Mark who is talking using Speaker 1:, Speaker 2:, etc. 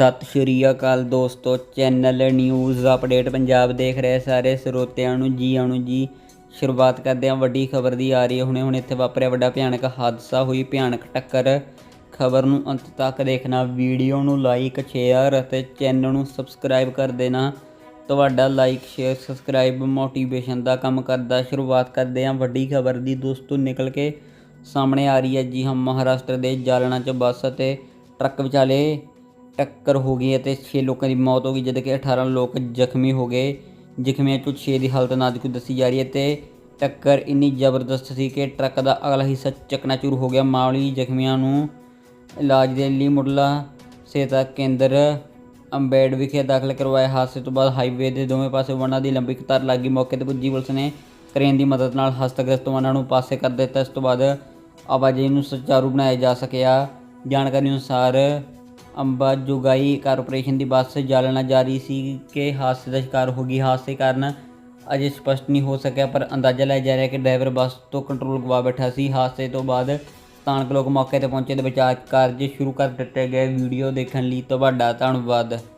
Speaker 1: ਸਤਿ ਸ਼੍ਰੀ ਅਕਾਲ ਦੋਸਤੋ, channel news update Punjab ਦੇਖ ਰਹੇ ਸਾਰੇ ਸਰੋਤਿਆਂ ਨੂੰ। ਜੀ ਆਣੂ ਜੀ, ਸ਼ੁਰੂਆਤ ਕਰਦੇ ਹਾਂ। ਵੱਡੀ ਖਬਰ ਦੀ ਆ ਰਹੀ ਹੈ। ਹੁਣੇ ਹੁਣ ਇੱਥੇ ਵਾਪਰਿਆ ਵੱਡਾ ਭਿਆਨਕ ਹਾਦਸਾ। ਹੋਈ ਭਿਆਨਕ ਟੱਕਰ। ਖਬਰ ਨੂੰ ਅੰਤ ਤੱਕ ਦੇਖਣਾ। ਵੀਡੀਓ ਨੂੰ ਲਾਈਕ, ਸ਼ੇਅਰ ਅਤੇ ਚੈਨਲ ਨੂੰ ਸਬਸਕ੍ਰਾਈਬ ਕਰ ਦੇਣਾ। ਤੁਹਾਡਾ ਲਾਈਕ, ਸ਼ੇਅਰ, ਸਬਸਕ੍ਰਾਈਬ ਮੋਟੀਵੇਸ਼ਨ ਦਾ ਕੰਮ ਕਰਦਾ। ਸ਼ੁਰੂਆਤ ਕਰਦੇ ਹਾਂ ਵੱਡੀ ਖਬਰ ਦੀ। ਦੋਸਤੋ, ਨਿਕਲ ਕੇ ਸਾਹਮਣੇ ਆ ਰਹੀ ਹੈ ਜੀ ਹਾਂ ਮਹਾਰਾਸ਼ਟਰ ਦੇ ਜਾਲਣਾ 'ਚ ਬੱਸ ਅਤੇ ਟਰੱਕ ਵਿਚਾਲੇ ਟੱਕਰ ਹੋ ਗਈ ਅਤੇ 6 ਲੋਕਾਂ ਦੀ ਮੌਤ ਹੋ ਗਈ, ਜਦ ਕਿ 18 ਲੋਕ ਜ਼ਖਮੀ ਹੋ ਗਏ। ਜ਼ਖਮੀਆਂ ਚੋਂ 6 ਦੀ ਹਾਲਤ ਨਾਜ਼ੁਕ ਦੱਸੀ ਜਾ ਰਹੀ ਹੈ ਤੇ ਟੱਕਰ ਇੰਨੀ ਜ਼ਬਰਦਸਤ ਸੀ ਕਿ ਟਰੱਕ ਦਾ ਅਗਲਾ ਹਿੱਸਾ ਚਕਨਾਚੂਰ ਹੋ ਗਿਆ। ਮਾਮੂਲੀ ਜ਼ਖਮੀਆਂ ਨੂੰ ਇਲਾਜ ਦੇ ਲਈ ਮੁੱਢਲਾ ਸਿਹਤ ਕੇਂਦਰ ਅੰਬੇਡ ਵਿਖੇ ਦਾਖਲ ਕਰਵਾਇਆ। ਹਾਦਸੇ ਤੋਂ ਬਾਅਦ ਹਾਈਵੇ ਦੇ ਦੋਵੇਂ ਪਾਸੇ ਵਾਹਨਾਂ ਦੀ ਲੰਬੀ ਕਤਾਰ ਲੱਗੀ ਮੌਕੇ ਤੇ ਪੁੱਜੀ ਪੁਲਿਸ ਨੇ ਕ੍ਰੇਨ ਦੀ ਮਦਦ ਨਾਲ ਹਸਤਗ੍ਰਸਤ ਵਾਹਨਾਂ ਨੂੰ ਪਾਸੇ ਕਰ ਦਿੱਤਾ। ਇਸ ਤੋਂ ਬਾਅਦ ਆਵਾਜਾਈ ਨੂੰ ਸੁਚਾਰੂ ਬਣਾਇਆ ਜਾ ਸਕਿਆ। ਜਾਣਕਾਰੀ ਅਨੁਸਾਰ ਅੰਬਾ ਜੁਗਾਈ ਕਾਰਪੋਰੇਸ਼ਨ ਦੀ ਬੱਸ ਜਾਲਣਾ ਜਾਰੀ ਸੀ ਕਿ ਹਾਦਸੇ ਦਾ ਸ਼ਿਕਾਰ ਹੋ ਗਈ। ਹਾਦਸੇ ਕਾਰਨ ਅਜੇ ਸਪਸ਼ਟ ਨਹੀਂ ਹੋ ਸਕਿਆ, ਪਰ ਅੰਦਾਜ਼ਾ ਲਾਇਆ ਜਾ ਰਿਹਾ ਕਿ ਡਰਾਈਵਰ ਬੱਸ ਤੋਂ ਕੰਟਰੋਲ ਗਵਾ ਬੈਠਾ ਸੀ। ਹਾਦਸੇ ਤੋਂ ਬਾਅਦ ਸਥਾਨਕ ਲੋਕ ਮੌਕੇ ਤੇ ਪਹੁੰਚੇ ਤੇ ਬਚਾਅ ਕਾਰਜ ਸ਼ੁਰੂ ਕਰ ਦਿੱਤੇ ਗਏ। ਵੀਡੀਓ ਦੇਖਣ ਲਈ ਤੁਹਾਡਾ ਧੰਨਵਾਦ।